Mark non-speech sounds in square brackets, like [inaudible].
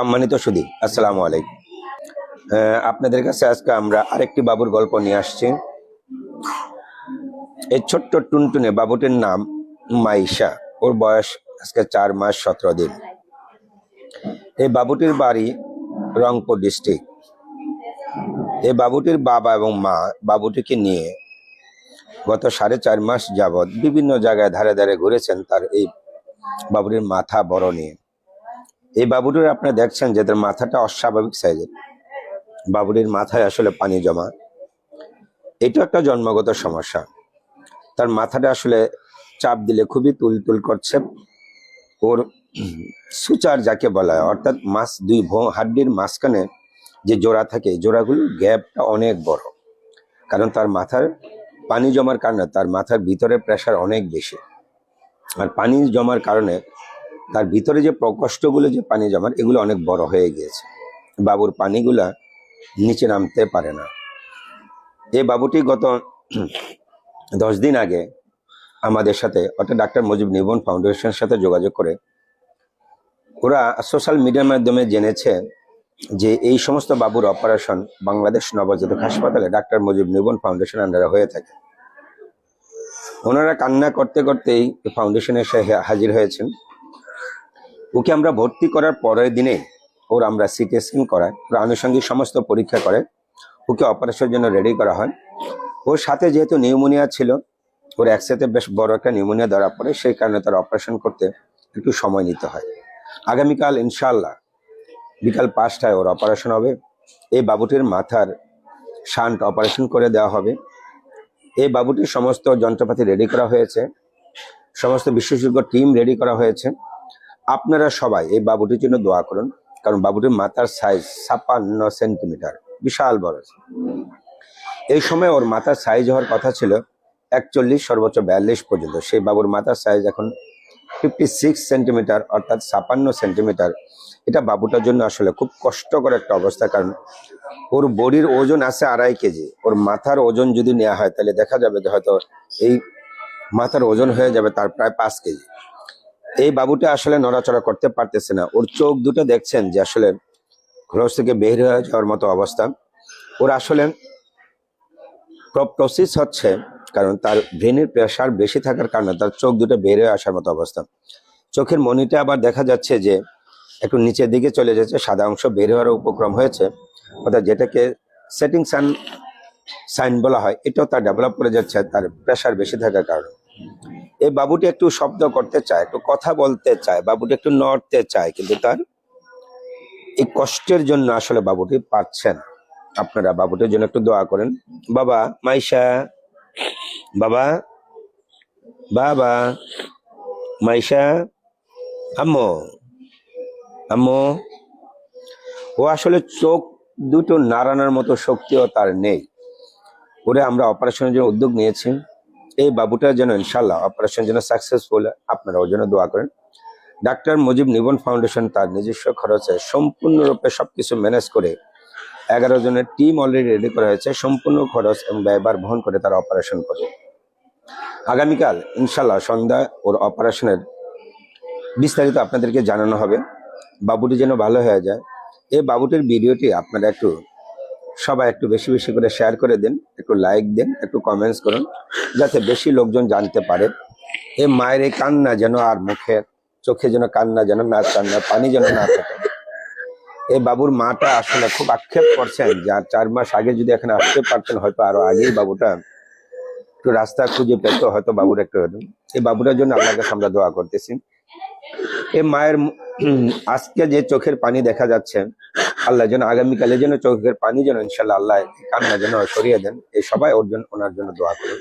সম্মানিত সুদী আসসালামু আলাইকুম। আপনাদের কাছে আজকে আমরা আরেকটি বাবুর গল্প নিয়ে আসছি। এই ছোট্ট টুনটুনে বাবুটির নাম মাইশা। ওর বয়স আজকে চার মাস সতেরো দিন। এই বাবুটির বাড়ি রংপুর ডিস্ট্রিক্ট। এই বাবুটির বাবা এবং মা বাবুটিকে নিয়ে গত সাড়ে চার মাস যাবৎ বিভিন্ন জায়গায় ধারে ধারে ঘুরেছেন তার এই বাবুটির মাথা বড় নিয়ে। এই বাবুটির আপনি দেখছেন যে তার মাথাটা অস্বাভাবিক সাইজের বাবুটির মাথায় আসলে পানি জমা। এটা একটা জন্মগত সমস্যা। তার মাথাটা আসলে চাপ দিলে খুবই তুলতুল করছে। ওর সুচার যাকে বলা হয়, অর্থাৎ মাছ দুই ভো- হাড্ডির মাঝখানে যে জোড়া থাকে, এই জোড়াগুলোর গ্যাপটা অনেক বড়। কারণ তার মাথার পানি জমার কারণে তার মাথার ভিতরে প্রেশার অনেক বেশি। আর পানি জমার কারণে তার ভিতরে যে প্রকোষ্ঠগুলো যে পানি জমার, এগুলো অনেক বড় হয়ে গিয়েছে। বাবুর পানিগুলা নিচে নামতে পারে না। এই বাবুটি গত [clears throat] দশ দিন আগে আমাদের সাথে, অর্থাৎ ডাক্তার মুজিব নিবন ফাউন্ডেশনের সাথে যোগাযোগ করে, ওরা সোশ্যাল মিডিয়ার মাধ্যমে জেনেছে যে এই সমস্ত বাবুর অপারেশন বাংলাদেশ নবজাতক হাসপাতালে ডাক্তার মুজিব নিবন ফাউন্ডেশন আন্ডারে হয়ে থাকে। ওনারা কান্না করতে করতেই ফাউন্ডেশনে এসে হা- হাজির হয়েছেন। ওকে আমরা ভর্তি করার পরের দিনে ওর আমরা সিটি স্ক্যান করাই, ওর আনুষঙ্গিক সমস্ত পরীক্ষা করে, ওকে অপারেশনের জন্য রেডি করা হয়। ওর সাথে যেহেতু নিউমোনিয়া ছিল, ওর একসাথে বেশ বড় একটা নিউমোনিয়া ধরা পড়ে, সেই কারণে তার অপারেশন করতে একটু সময় নিতে হয়। আগামীকাল ইনশাল্লাহ বিকাল পাঁচটায় ওর অপারেশন হবে। এই বাবুটির মাথার শান্ট অপারেশন করে দেওয়া হবে। এই বাবুটির সমস্ত যন্ত্রপাতি রেডি করা হয়েছে। সমস্ত বিশেষজ্ঞ টিম রেডি করা হয়েছে। আপনারা সবাই এই বাবুটির জন্য দোয়া করুন, কারণ বাবুটির মাথার সাইজ ছাপ্পান্ন সেন্টিমিটার বিশাল বড় এই সময় ওর মাথার সাইজ হওয়ার কথা ছিল একচল্লিশ, সর্বোচ্চ বিয়াল্লিশ পর্যন্ত। সেই বাবুর মাথার সাইজ এখন ফিফটি সিক্স সেন্টিমিটার অর্থাৎ ছাপান্ন সেন্টিমিটার এটা বাবুটার জন্য আসলে খুব কষ্টকর একটা অবস্থা, কারণ ওর বডির ওজন আছে আড়াই কেজি। ওর মাথার ওজন যদি নেওয়া হয়, তাহলে দেখা যাবে যে হয়তো এই মাথার ওজন হয়ে যাবে তার প্রায় পাঁচ কেজি। এই বাবুটা আসলে নড়াচড়া করতে পারতেছে না। ওর চোখ দুটো দেখছেন যে আসলে খরচ থেকে বের হয়ে যাওয়ার মতো অবস্থা। ওর আসলে প্রসেস হচ্ছে কারণ তার ব্রেনের প্রেশার বেশি থাকার কারণে তার চোখ দুটো বের হয়ে আসার মতো অবস্থা। চোখের মনিটা আবার দেখা যাচ্ছে যে একটু নিচের দিকে চলে যাচ্ছে, সাদা অংশ বের হওয়ার উপক্রম হয়েছে। অর্থাৎ যেটাকে সেটিং সান সাইন বলা হয়, এটাও তার ডেভেলপ করে যাচ্ছে, তার প্রেশার বেশি থাকার কারণে। এই বাবুটি একটু শব্দ করতে চায়, একটু কথা বলতে চায়, বাবুটি একটু নড়তে চায়, কিন্তু তার এই কষ্টের জন্য আসলে বাবুটি পারছেন আপনারা বাবুটির জন্য একটু দোয়া করেন। বাবা, মাইশা, বাবা বাবা, মাইশা, আম্মু আম্মু। ও আসলে চোখ দুটো নাড়ানোর মতো শক্তিও তার নেই। ওরে, আমরা অপারেশনের জন্য উদ্যোগ নিয়েছি। এই বাবুটার যেন ইনশাল্লাহ অপারেশন যেন সাকসেসফুল আপনারা ওর জন্য দোয়া করেন। ডাক্তার মুজিব নিবন ফাউন্ডেশন তার নিজস্ব খরচে সম্পূর্ণরূপে সবকিছু ম্যানেজ করে এগারো জনের টিম অলরেডি রেডি করা হয়েছে, সম্পূর্ণ খরচ এবং ব্যয়ভার বহন করে তারা অপারেশন করে আগামীকাল ইনশাল্লাহ সন্ধ্যা ওর অপারেশনের বিস্তারিত আপনাদেরকে জানানো হবে। বাবুটি যেন ভালো হয়ে যায়। এই বাবুটির ভিডিওটি আপনারা একটু সবাই একটু বেশি বেশি করে শেয়ার করে দিন, একটু লাইক দেন, একটু কমেন্টস করুন, যাতে বেশি লোকজন জানতে পারে এই মায়ের এই কান্না যেন আর মুখে চোখে যেন কান্না যেন না কান্না, পানি যেন না থাকে এই বাবুর মাটা আসলে খুব আক্ষেপ করছেন যে আর চার মাস আগে যদি এখানে আসতে পারতেন, হয়তো আরও আগেই বাবুটা একটু রাস্তা খুঁজে পেত, হয়তো বাবুর একটু। এই বাবুটার জন্য কাছে আমরা দোয়া করতেছি এই মায়ের আজকে যে চোখের পানি দেখা যাচ্ছে, আল্লাহ যেন আগামীকালে যেন চোখের পানি যেন ইনশাল্লাহ আল্লাহ কান্না যেন সরিয়ে দেন, এই সবাই ওর জন্য ওনার জন্য দোয়া করুন।